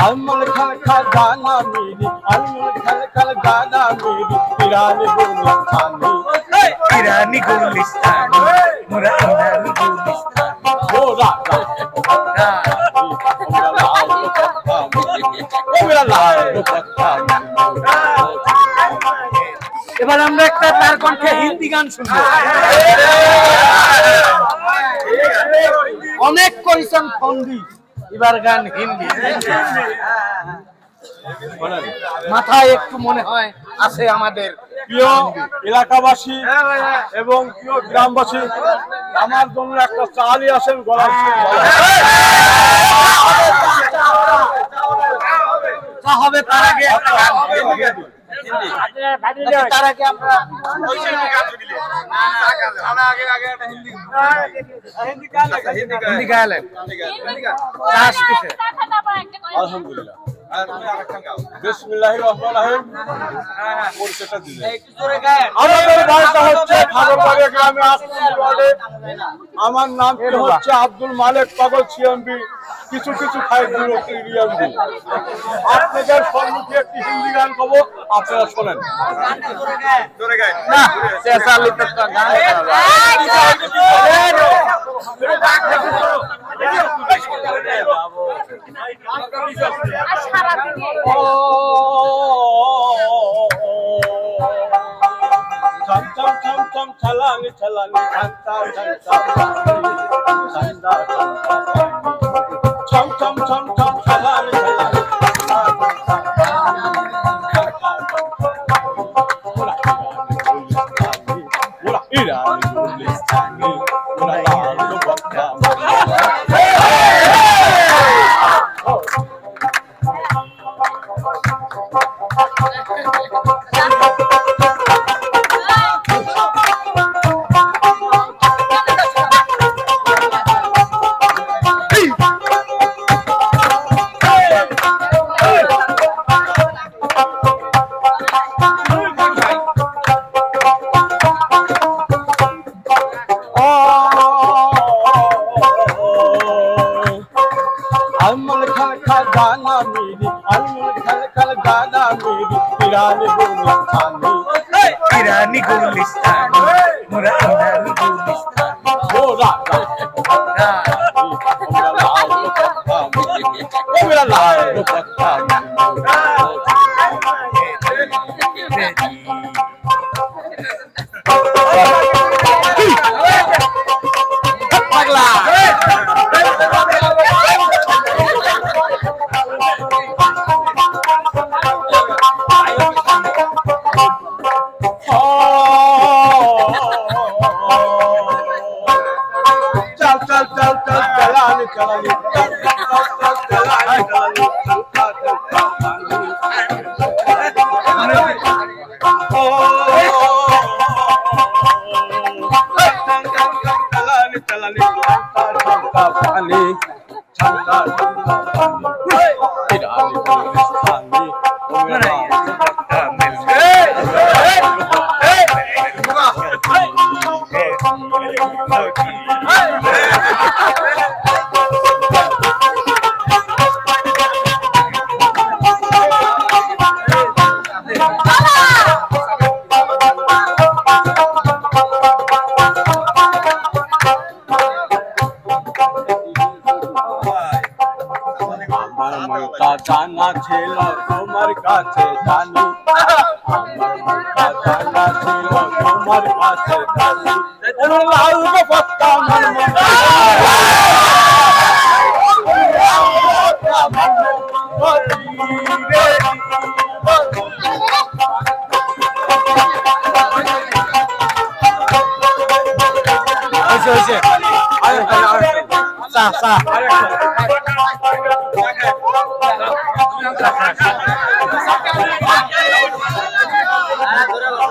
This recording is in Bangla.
अमल खल खल गाना मेरी अमल खल खल गाना मेरी ईरानी गुलिस्तानी ইরানি গুলিস্তান মোরা ইরানি গুলিস্তান हो राजा ओ मेरा लाल ओ मेरा लाल दुपट्टा এবার আমরা একটা তার কণ্ঠে হিন্দি গান শুনবো অনেক কইছেন ফন্দি, এবার গান হিন্দি। মাথায় একটু মনে হয় আছে আমাদের প্রিয় এলাকাবাসী এবং প্রিয় গ্রামবাসী। আমার জন্য একটা চালি আসেন গলার হবে তার আগে। তার আগে আমরা হিন্দি গাইলেন আলহামদুলিল্লাহ। বিসমিল্লাহির রহমানির রহিম। পরিচয়টা দিলেন। আমাদের বাড়িটা হচ্ছে গ্রামে আমার নাম কি হচ্ছে? আব্দুল মালিক পাগল সিএমবি কিছু কিছু খাই ইএমবি আপনাদের সম্মুখে একটি হিন্দি গান গাবো। আপনারা শোনেন। না chum tam tam tam tam tam tam chum गाना मेरी अनमोल खल खल गाना मेरी ईरानी गुलिस्तानी ईरानी गुलिस्तानी मोरा ईरानी गुलिस्तानी मोरा ओ मेरा लाल दुपट्टा Valeu. ছিল তোমার কাছে জানি। আমার মনটা জানা ছিল, তোমার কাছে জানি। ওরে লাউ গো পত্তা আমার মনটা আমার মনটা হয়েছে হয়েছে চা চা আরেকটা